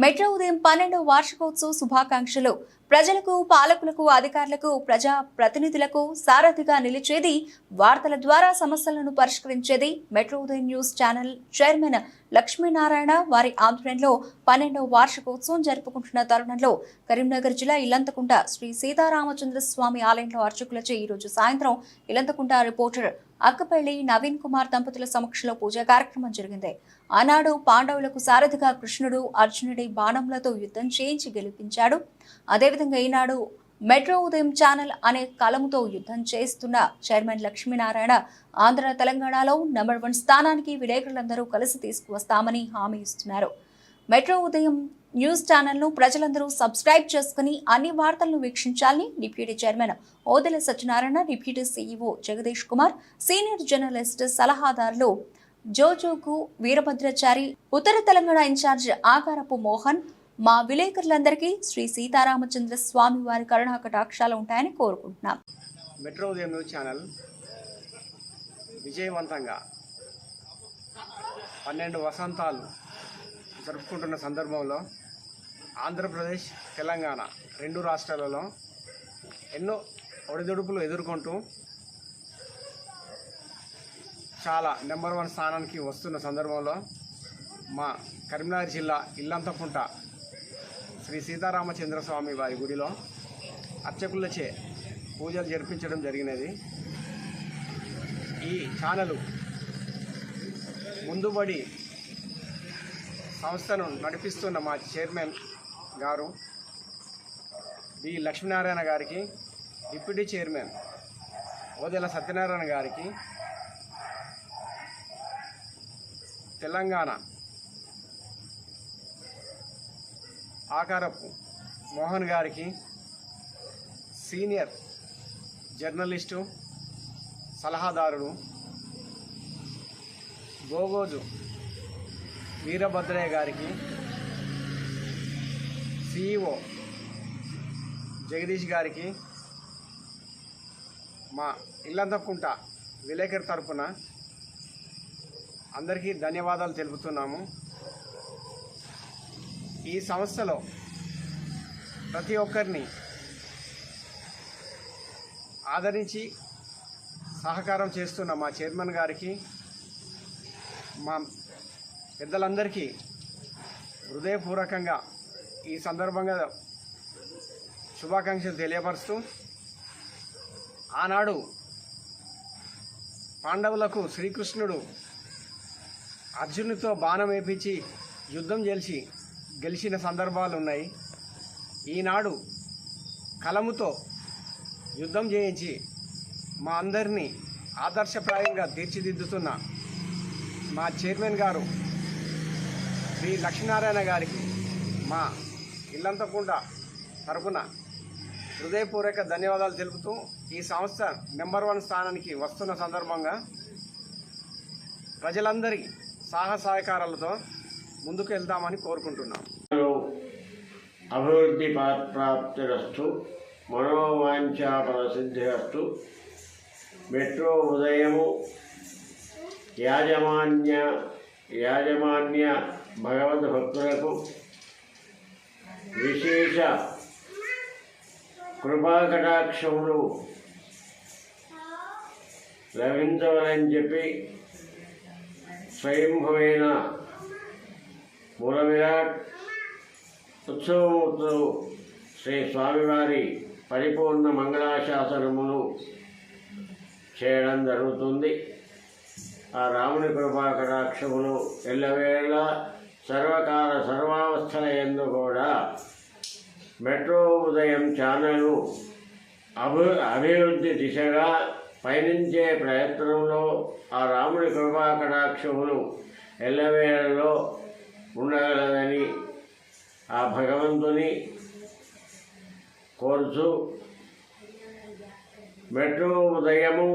Metro ఉదయం పన్నెండవ వార్షికోత్సవ శుభాకాంక్షలు. ప్రజలకు పాలకులకు అధికారులకు ప్రజా ప్రతినిధులకు సారథిగా నిలిచేది వార్తల ద్వారా సమస్యలను పరిష్కరించేది Metro Udayam news channel chairman Lakshminarayana. వారి ఆధ్వర్యంలో పన్నెండవ వార్షికోత్సవం జరుపుకుంటున్న తరుణంలో కరీంనగర్ జిల్లా ఇల్లంతకుంట శ్రీ సీతారామచంద్ర స్వామి ఆలయంలో అర్చకులచే ఈరోజు సాయంత్రం ఇల్లంతకుంట రిపోర్టర్ అక్కపల్లి నవీన్ కుమార్ దంపతుల సమక్షంలో పూజా కార్యక్రమం జరిగింది. ఆనాడు పాండవులకు సారథిగా కృష్ణుడు అర్జునుడి బాణంలతో యుద్ధం చేయించి గెలిపించాడు. అదేవిధంగా ఈనాడు మెట్రో ఉదయం ఛానల్ అనే కలముతో యుద్ధం చేస్తున్న చైర్మన్ లక్ష్మీనారాయణ ఆంధ్ర తెలంగాణలో నెంబర్ వన్ స్థానానికి విలేకరులందరూ కలిసి తీసుకువస్తామని హామీ ఇస్తున్నారు. మెట్రో ఉదయం న్యూస్ ఛానల్ను ప్రజలందరూ సబ్స్క్రైబ్ చేసుకుని అన్ని వార్తలను వీక్షించాలని deputy chairman Odela Satyanarayana deputy CEO Jagadish Kumar senior journalist సలహాదారులు జోజోకు వీరభద్రాచారి ఉత్తర తెలంగాణ ఇన్ఛార్జ్ ఆకారపు మోహన్ మా విలేకరులందరికీ శ్రీ సీతారామచంద్ర స్వామి వారి కరుణా కటాక్షాలు ఉంటాయని కోరుకుంటున్నాం. మెట్రో ఉదయం న్యూస్ ఛానల్ విజయవంతంగా పన్నెండు వసంతాలు జరుపుకుంటున్న సందర్భంలో ఆంధ్రప్రదేశ్ తెలంగాణ రెండు రాష్ట్రాలలో ఎన్నో ఒడిదుడుకులు ఎదుర్కొంటూ చాలా నెంబర్ వన్ స్థానానికి వస్తున్న సందర్భంలో మా కరీంనగర్ జిల్లా ఇల్లంతకుంట శ్రీ సీతారామచంద్ర స్వామి వారి గుడిలో అర్చకులచే పూజలు జరిపించడం జరిగినది. ఈ ఛానలు ముందుబడి సంస్థను నడిపిస్తున్న మా చైర్మన్ గారు బి లక్ష్మీనారాయణ గారికి డిప్యూటీ చైర్మన్ ఓదెల సత్యనారాయణ గారికి తెలంగాణ ఆకారపు మోహన్ గారికి సీనియర్ జర్నలిస్టు సలహాదారుడు గోగోజు వీరభద్రయ్య గారికి సిఇఓ జగదీష్ గారికి మా ఇల్లంతకుంట విలేకరి తరపున అందరికీ ధన్యవాదాలు తెలుపుతున్నాము. ఈ సంస్థలో ప్రతి ఒక్కరిని ఆదరించి సహకారం చేస్తున్న మా చైర్మన్ గారికి మా పెద్దలందరికీ హృదయపూర్వకంగా ఈ సందర్భంగా శుభాకాంక్షలు తెలియపరుస్తూ ఆనాడు పాండవులకు శ్రీకృష్ణుడు అర్జునుడితో బాణం వేపించి యుద్ధం చేసి గెలిచిన సందర్భాలు ఉన్నాయి. ఈనాడు కలముతో యుద్ధం చేయించి మా అందరినీ ఆదర్శప్రాయంగా తీర్చిదిద్దుతున్న మా చైర్మన్ గారు శ్రీ లక్ష్మీనారాయణ గారికి మా ఇల్లంతకుండా తరపున హృదయపూర్వక ధన్యవాదాలు తెలుపుతూ ఈ సంస్థ నెంబర్ వన్ స్థానానికి వస్తున్న సందర్భంగా ప్రజలందరి సాహసహకారాలతో ముందుకు వెళ్దామని కోరుకుంటున్నాం. అభివృద్ధి ప్రాప్తిరస్తు మనోవాంఛా ప్రసిద్ధిరస్తు మెట్రో ఉదయము యాజమాన్య యాజమాన్య భగవద్ భక్తులకు విశేష కృపాకటాక్షములు లభించవలని చెప్పి స్వయంభవైన మూల విరాట్ ఉత్సవమూర్తులు శ్రీ స్వామివారి పరిపూర్ణ మంగళాశాసనమును చేయడం జరుగుతుంది. ఆ రాముని కృపా కటాక్షమును ఎల్లవేళ సర్వకాల సర్వావస్థల ఎందు కూడా మెట్రో ఉదయం ఛానలు అభి అభివృద్ధి దిశగా పయనించే ప్రయత్నంలో ఆ రాముని కృపా కటాక్షమును ఎల్లవేళలో ఉండగలదని ఆ భగవంతుని కోరుచు. మెట్రో ఉదయము